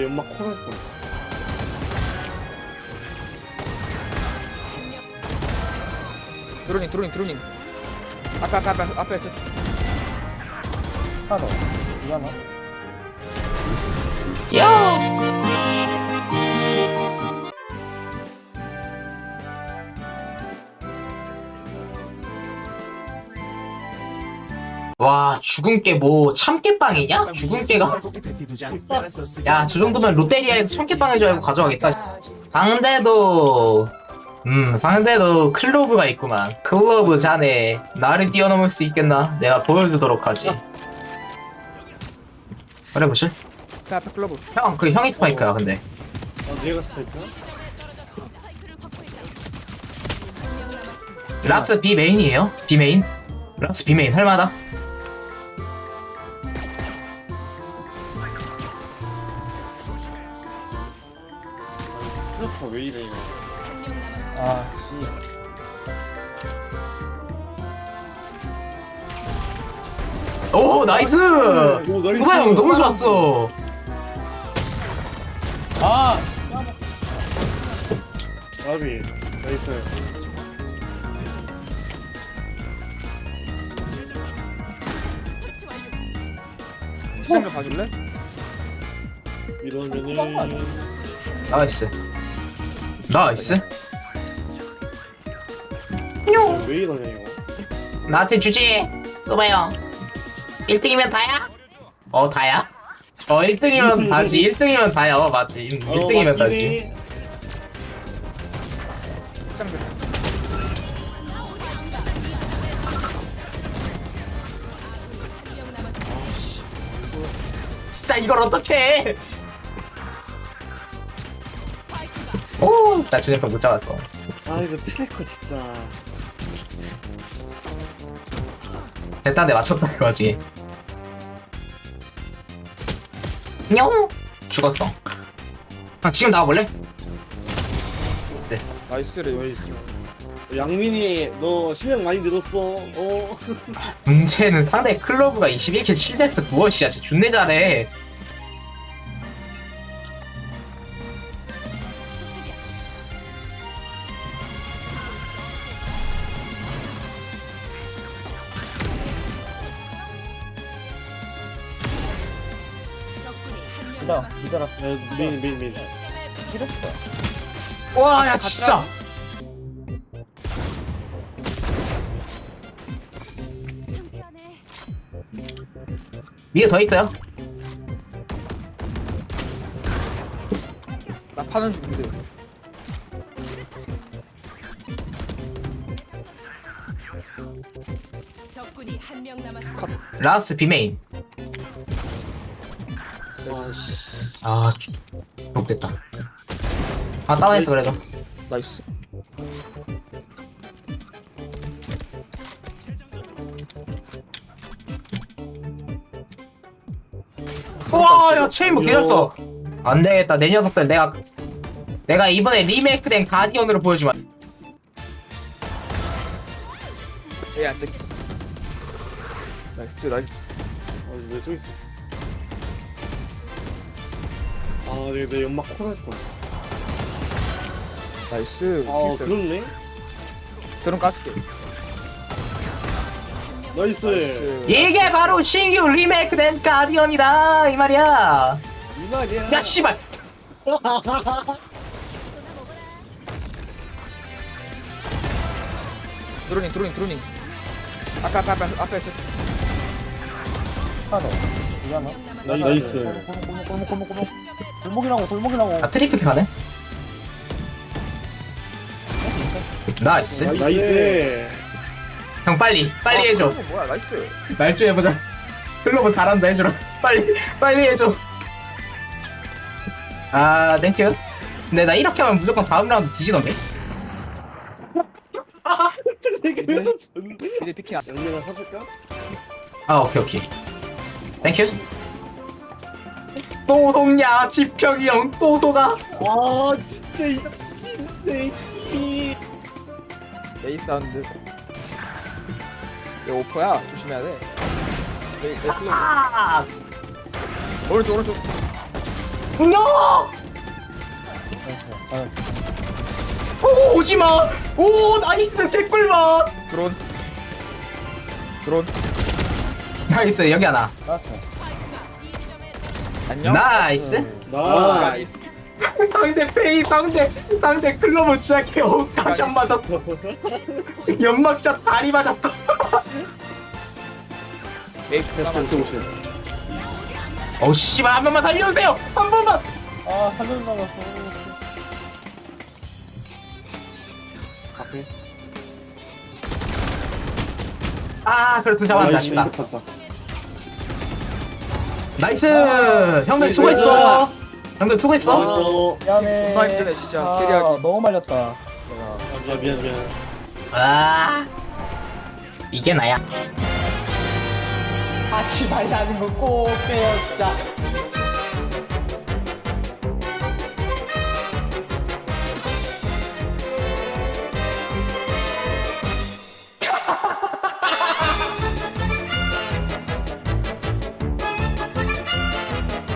연막 코날 뻔. 드로닝 드로닝 드로닝 앞에 앞에 앞에 앞에 저 하나 더. 이거 하나. 와 죽은 게 뭐 참깨빵이냐? 죽은 깨가? 야 저 정도면 롯데리아에서 줄 알고 가져가겠다. 상대도 음 상대도 클로브가 있구만. 클로브 자네 나를 뛰어넘을 수 있겠나? 내가 보여주도록 하지. 그래 보실? 앞에 앞에 클로브. 형 그 형이 스파이크야 근데. 아, 내가 스파이크? 락스 B 메인이에요? B 메인? 락스 B 메인 할만하다 트로퍼 왜 이래, 이거. 아, 씨. 오 나이스 오, 나이스. 누가 형 너무 좋았어 아! 아비, 나이스. 시장면 봐줄래? 이러면은. 나이스 나이스. 왜 이러냐, 이거. 나한테 주지. 소바 형. 1등이면 다야? 어 다야? 어 1등이면 다지. 1등이면 다야. 어 맞지. 음, 1등이면 다지. 시장면 진짜 이걸 어떡해 오나 준혁선 못 잡았어 아, 이거 트래커 진짜. 됐다 내 맞췄다 그거지 뇽 죽었어 형 지금 나와볼래? 네. 나이스래 나이스. 양민이, 너 실력 많이 늘었어. 어. 문제는 상대 클로브가 21킬 7데스 9월시야 진짜 존내 잘해 기다려, 기다려. 야, 민, 민, 민. 이랬어. 와 야 진짜 위에 더 있어요 나 파는 중인데 적군이 한 명 남았습니다. 라스 비메인 와, 씨. 아 죽됐다. 아 다운했어 그래도. 나이스. 우와 야 체인버 개졌어. 안 되겠다. 내 녀석들 내가 내가 이번에 리메이크된 가디언으로 보여주면 얘 안 찍 나이스 나이스. 아, 왜 저기 있어? 아, 내, 내 연막 코날 뻔. 나이스 아, 나이스 그렇네? 드론 까줄게 나이스. 나이스 이게 바로 신규 리메이크 된 가디언이다 이 말이야 이 말이야. 야 씨발 드로닝 드로닝 드로닝 앞에 앞에 앞에 앞에 저 하나 더. 하나. 나이스. 골목, 골목, 골목, 골목. 골목이라고, 골목이라고. 아 트리플 가네? 나이스. 나이스. 형 빨리 빨리 해줘. 아, 뭐야 나이스. 말좀 해보자. 클로버 잘한다 해주라. 빨리 빨리 해줘. 아 땡큐. 근데 나 이렇게 하면 무조건 다음 라운드 뒤지던데? 전 미리 피킹 안 양면을 사줄까? 아 오케이 오케이. 땡큐 또 속냐 지평이 형또 속아 아, 진짜 이 신새끼. 레이 사운드 얘 오퍼야 조심해야 돼 레이 레이 아 오른쪽 오른쪽 너! 아, 오, 오지마! 오, 나이스, 개꿀맛! 드론 드론 나이스, 여기 하나. 나왔어. 안녕 나이스. 나이스. 상대 페이, 상대, 상대 클로버 진짜 개호 가장 맞았다. 연막샷 다리 맞았다. 에이스 하나만 조심. 어우, 씨발, 한 번만 살려주세요! 한 번만! 아, 나갔어. 앞에. 아, 그래도 잡았는데 아쉽다. 봤다. 나이스! 형들 수고했어! 형들 수고했어! 수고했어. 미안해. 존나 힘드네, 진짜. 아, 캐리하기. 너무 말렸다. 내가. 아, 미안 미안 미안. 아, 이게 나야. 하지 말라는 거꼭 빼요, 진짜.